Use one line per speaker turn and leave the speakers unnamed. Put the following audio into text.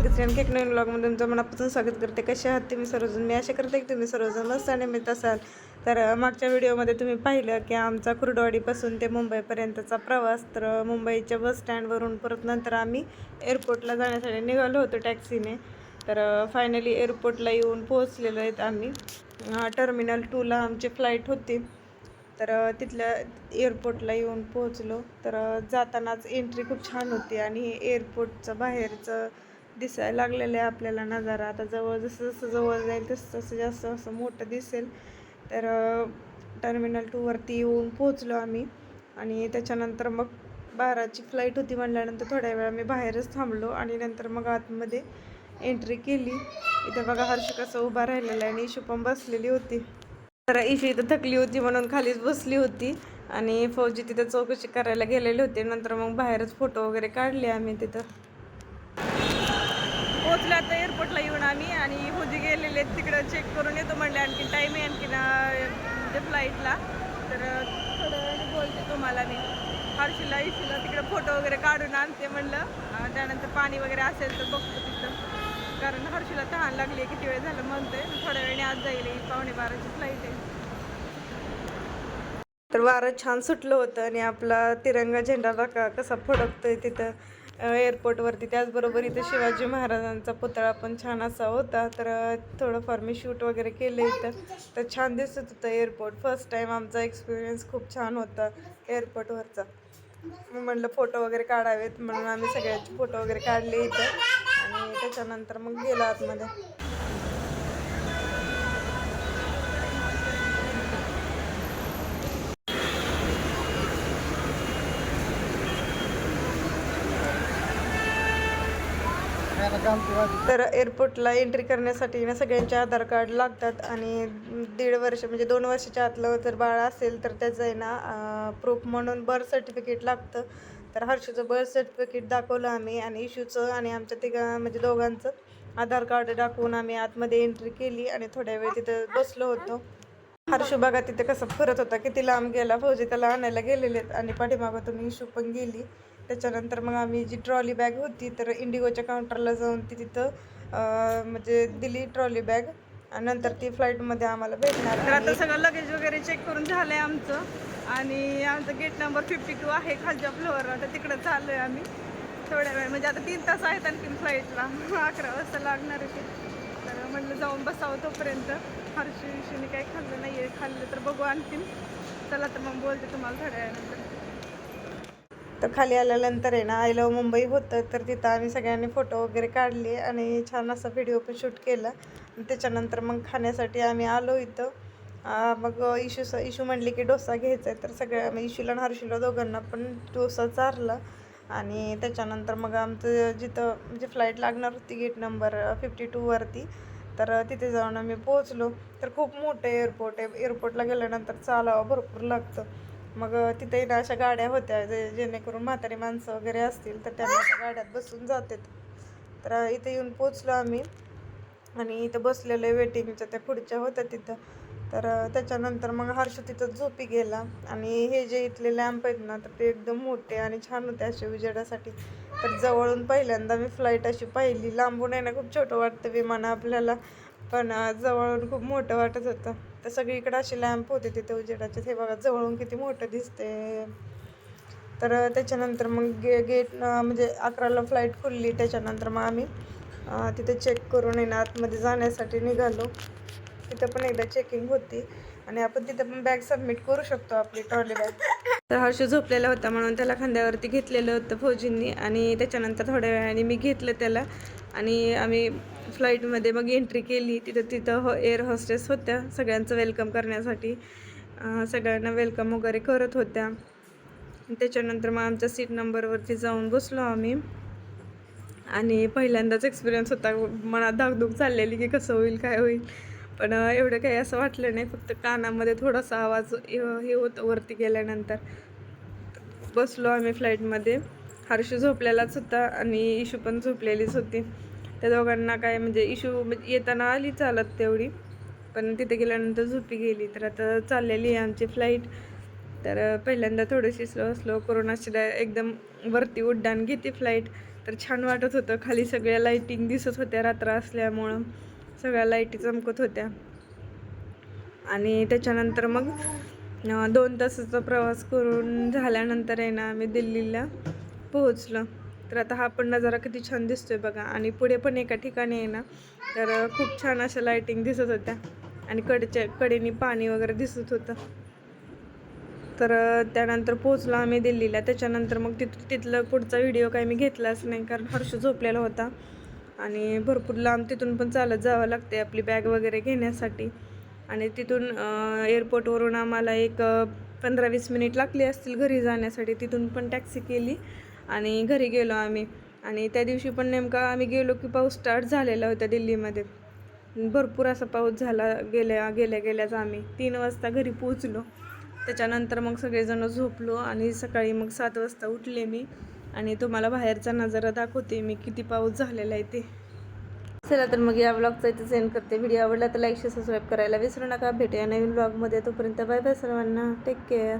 आणखी एक नवीन ब्लॉगमध्ये तुमचं मनापासून स्वागत करते. कसे आहात तुम्ही सर्वजण? मी आशा करते की तुम्ही सर्वजण मस्त आणि मिळत असाल. तर मागच्या व्हिडिओमध्ये तुम्ही पाहिलं की आमचा कुर्डवाडीपासून ते मुंबईपर्यंतचा प्रवास. तर मुंबईच्या बस स्टँडवरून परत नंतर आम्ही एअरपोर्टला जाण्यासाठी निघालो होतो टॅक्सीने. तर फायनली एअरपोर्टला येऊन पोहोचलेलो आहेत आम्ही. टर्मिनल टूला आमची फ्लाईट होती. तर तिथल्या एअरपोर्टला येऊन पोहोचलो. तर जातानाच एंट्री खूप छान होती आणि हे एअरपोर्टचं बाहेरचं दिसायला लागलेलं आहे आपल्याला नजारा. आता जवळ जसं जसं जवळ जाईल तसं तसं जास्त असं मोठं दिसेल. तर टर्मिनल टूवरती येऊन पोहोचलो आम्ही. आणि त्याच्यानंतर मग बाराची फ्लाईट होती म्हणल्यानंतर थोड्या वेळा आम्ही बाहेरच थांबलो आणि नंतर मग आतमध्ये एंट्री केली. इथं बघा हर्ष कसं उभा राहिलेला आहे आणि इशू पण बसलेली होती. तर इशू इथं थकली होती म्हणून खालीच बसली होती. आणि फौजी तिथं चौकशी करायला गेलेले होते. नंतर मग बाहेरच फोटो वगैरे काढले आम्ही तिथं. पोचलो आता एअरपोर्टला येऊन आम्ही आणि फौजी गेलेले तिकडं चेक करून येतो म्हणले आणखी टाईम आहे आणखी म्हणजे फ्लाईटला तर थोडं बोलते तुम्हाला मी. हर्षीला इशूला तिकडे फोटो वगैरे काढून आणते म्हणलं. त्यानंतर पाणी वगैरे असेल तर बघतो तिथं. कारण हर्षीला तहान लागली आहे किती वेळ झालं म्हणते थोड्या वेळाने आज जाईल पावणे बाराची फ्लाईट आहे. तर वारं छान सुटलं होतं आणि आपला तिरंगा झेंडा बघा कसा फडकतोय तिथं. एअरपोर्टवरती त्याचबरोबर इथं शिवाजी महाराजांचा पुतळा पण छान असा होता. तर थोडंफार मी शूट वगैरे केलं इथं. तर छान दिसत होतं एअरपोर्ट फर्स्ट टाईम आमचा एक्सपिरियन्स खूप छान होता एअरपोर्टवरचा मी म्हणलं फोटो वगैरे काढावेत. म्हणून आम्ही सगळ्यांचे फोटो वगैरे काढले इथं. आणि त्याच्यानंतर मग गेलो आतमध्ये. तर एअरपोर्टला एंट्री करण्यासाठी ना सगळ्यांचे आधार कार्ड लागतात आणि दीड वर्ष म्हणजे दोन वर्षाच्या आतलं जर बाळ असेल तर त्याचं आहे ना प्रूफ म्हणून बर्थ सर्टिफिकेट लागतं. तर हर्षूचं बर्थ सर्टिफिकेट दाखवलं आम्ही आणि इशूचं आणि आमच्या तिघा म्हणजे दोघांचं आधार कार्ड दाखवून आम्ही आतमध्ये एंट्री केली आणि थोड्या वेळ तिथं बसलो होतो. हर्षू बघा तिथे कसं फिरत होता किती लांब गेला फौजी त्याला आणायला गेलेले आणि पाठीमागं तुम्ही इशू पण गेली. त्याच्यानंतर मग आम्ही जी ट्रॉली बॅग होती तर इंडिगोच्या काउंटरला जाऊन ती तिथं म्हणजे दिली ट्रॉली बॅग आणि नंतर ती फ्लाईटमध्ये आम्हाला भेटणार तर आता सगळं लगेज वगैरे चेक करून झालं आहे आमचं. आणि आमचं गेट नंबर फिफ्टी टू आहे खालच्या फ्लोअरवर आता तिकडं चाललो आहे आम्ही. थोड्या वेळ म्हणजे आता तीन तास आहेत आणखीन फ्लाईटला अकरा वाजता लागणार आहे ते. तर म्हणलं जाऊन बसावं तोपर्यंत. हर्षी विषयीने काही खाल्लं नाही आहे खाल्लं तर बघू आणखीन. चला तर मग बोलते तुम्हाला थोड्या वेळानंतर. तर खाली आल्यानंतर आहे ना आय लव मुंबई होतं. तर तिथं आम्ही सगळ्यांनी फोटो वगैरे काढले आणि छान असा व्हिडिओ पण शूट केला. आणि त्याच्यानंतर मग खाण्यासाठी आम्ही आलो इथं. मग इशू इशू म्हणले की डोसा घ्यायचा आहे तर सगळ्या मग इशूला आणि हर्षूला दोघांना पण डोसा चारला. आणि त्याच्यानंतर मग आमचं जिथं म्हणजे फ्लाईट लागणार होती गेट नंबर फिफ्टी टूवरती तर तिथे जाऊन आम्ही पोहोचलो. तर खूप मोठं एअरपोर्ट आहे. एअरपोर्टला गेल्यानंतर चालावं भरपूर लागतं. मग तिथे ना अशा गाड्या होत्या जे जेणेकरून म्हातारी माणसं वगैरे असतील तर त्यांना त्या गाड्यात बसून जातात. तर इथे येऊन पोचलो आम्ही. आणि इथं बसलेलं वेटिंगच्या त्या पुढच्या होत्या तिथं. तर त्याच्यानंतर मग हर्ष तिथं झोपी गेला. आणि हे जे इथले लॅम्प आहेत ना तर ते एकदम मोठे आणि छान होते असे उजेडासाठी. तर जवळून पहिल्यांदा मी फ्लाईट अशी पाहिली. लांबून आहे ना खूप छोटं वाटतं विमान आपल्याला. पण जवळून खूप मोठं वाटत होतं. तर सगळीकडे असे लॅम्प होते तिथे उजेडाचे हे बघा जवळून किती मोठं दिसते तर त्याच्यानंतर मग गे गेट म्हणजे अकराला फ्लाईट खुलली. त्याच्यानंतर मग आम्ही तिथे चेक करून येणं आतमध्ये जाण्यासाठी निघालो. तिथं पण एकदा चेकिंग होती. आणि आपण तिथं पण बॅग सबमिट करू शकतो आपली ट्रॉली बॅग. तर हर्ष झोपलेला होता म्हणून त्याला खांद्यावरती घेतलेलं होतं फौजींनी. आणि त्याच्यानंतर थोड्या वेळाने मी घेतलं त्याला. आणि आम्ही फ्लाईटमध्ये मग एंट्री केली तिथं तिथं हो एअर होस्टेस होत्या सगळ्यांचं वेलकम करण्यासाठी. सगळ्यांना वेलकम वगैरे करत होत्या. त्याच्यानंतर मग आमच्या सीट नंबरवरती जाऊन बसलो आम्ही. आणि पहिल्यांदाच एक्सपिरियन्स होता. मनात धाकधूक चाललेली की कसं होईल काय होईल. पण एवढं काही असं वाटलं नाही. फक्त कानामध्ये थोडासा आवाज हे होतं वरती गेल्यानंतर. बसलो आम्ही फ्लाईटमध्ये हर्षू झोपलेलाच होता आणि इशू पण झोपलेलीच होती. त्या दोघांना काय म्हणजे इशू म्हणजे येताना आली चालत तेवढी. पण तिथे गेल्यानंतर झोपी गेली. तर आता चाललेली आहे आमची फ्लाईट तर पहिल्यांदा थोडीशी स्लो स्लो कोरोनाची एकदम वरती उड्डाण घेते फ्लाईट तर छान वाटत होतं. खाली सगळ्या लाईटिंग दिसत होत्या रात्र असल्यामुळं. सगळ्या लाईटी चमकत होत्या. आणि त्याच्यानंतर मग दोन तासाचा प्रवास करून झाल्यानंतर आहे ना आम्ही दिल्लीला पोहोचलो. तर आता हा पण नजारा किती छान दिसतोय बघा. आणि पुढे पण एका ठिकाणी आहे ना तर खूप छान अशा लाईटिंग दिसत होत्या. आणि कडच्या कडेने पाणी वगैरे दिसत होतं. तर त्यानंतर पोचलो आम्ही दिल्लीला. त्याच्यानंतर मग तिथ तिथलं पुढचा व्हिडिओ काही मी घेतलाच नाही कारण हर्ष झोपलेला होता. आणि भरपूर लांब तिथून पण चालत जावं लागते आपली बॅग वगैरे घेण्यासाठी. आणि तिथून एअरपोर्टवरून आम्हाला एक पंधरा वीस मिनिट लागली असतील घरी जाण्यासाठी. तिथून पण टॅक्सी केली. आणि घरी गेलो आम्ही. आणि त्या दिवशी पण नेमका आम्ही गेलो की पाऊस स्टार्ट झालेला होता दिल्लीमध्ये. भरपूर असा पाऊस झाला गेल्या गेल्या गेल्याच आम्ही. तीन वाजता घरी पोचलो त्याच्यानंतर मग सगळेजण झोपलो आणि सकाळी मग सात वाजता उठले मी. आणि तुम्हाला बाहेरचा नजारा दाखवते मी किती पाऊस झालेला आहे ते. चला तर मग या ब्लॉगचा इथे सेंड करते. व्हिडिओ आवडला तर लाईक सबस्क्राईब करायला विसरू नका. भेटूया नवीन ब्लॉगमध्ये तोपर्यंत बाय बाय सर्वांना. Take care